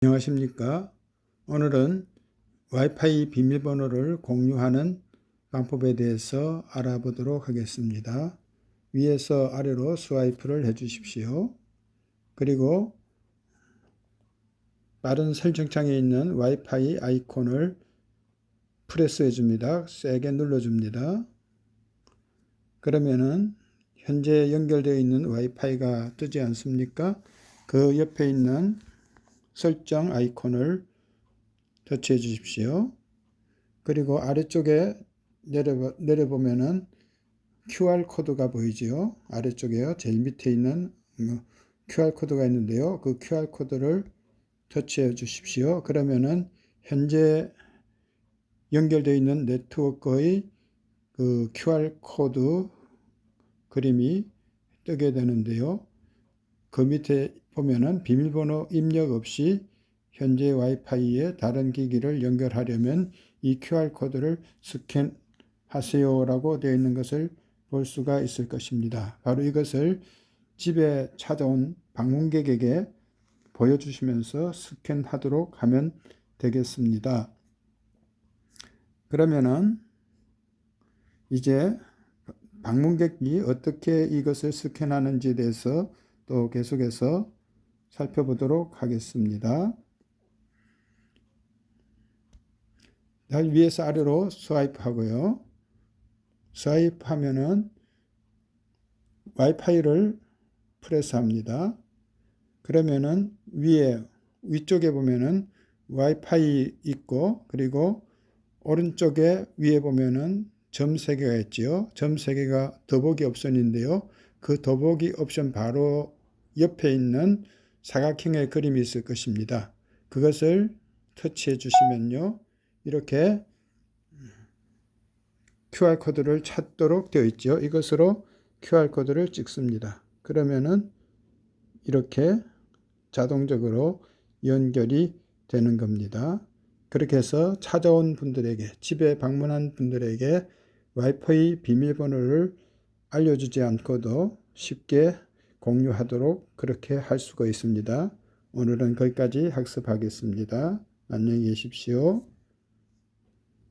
안녕하십니까. 오늘은 와이파이 비밀번호를 공유하는 방법에 대해서 알아보도록 하겠습니다. 위에서 아래로 스와이프를 해 주십시오. 그리고 빠른 설정창에 있는 와이파이 아이콘을 프레스 해 줍니다. 세게 눌러 줍니다. 그러면은 현재 연결되어 있는 와이파이가 뜨지 않습니까? 그 옆에 있는 설정 아이콘을 터치해 주십시오. 그리고 아래쪽에 내려, 내려보면은 QR 코드가 보이지요. 아래쪽에요. 제일 밑에 있는 QR 코드가 있는데요. 그 QR 코드를 터치해 주십시오. 그러면은 현재 연결되어 있는 네트워크의 그 QR 코드 그림이 뜨게 되는데요. 그 밑에 보면은 비밀번호 입력 없이 현재 와이파이에 다른 기기를 연결하려면 이 QR코드를 스캔하세요 라고 되어 있는 것을 볼 수가 있을 것입니다. 바로 이것을 집에 찾아온 방문객에게 보여주시면서 스캔하도록 하면 되겠습니다. 그러면은 이제 방문객이 어떻게 이것을 스캔하는지에 대해서 또 계속해서 살펴보도록 하겠습니다. 위에서 아래로 스와이프 하고요. 스와이프 하면은 와이파이를 프레스합니다. 그러면은 위에 위쪽에 보면은 와이파이 있고 그리고 오른쪽에 위에 보면은 점 3개가 있지요. 점 3개가 더보기 옵션인데요. 그 더보기 옵션 바로 옆에 있는 사각형의 그림이 있을 것입니다. 그것을 터치해 주시면요. 이렇게 QR코드를 찾도록 되어 있죠. 이것으로 QR코드를 찍습니다. 그러면은 이렇게 자동적으로 연결이 되는 겁니다. 그렇게 해서 찾아온 분들에게, 집에 방문한 분들에게 와이파이 비밀번호를 알려주지 않고도 쉽게 공유하도록 그렇게 할 수가 있습니다. 오늘은 거기까지 학습하겠습니다. 안녕히 계십시오.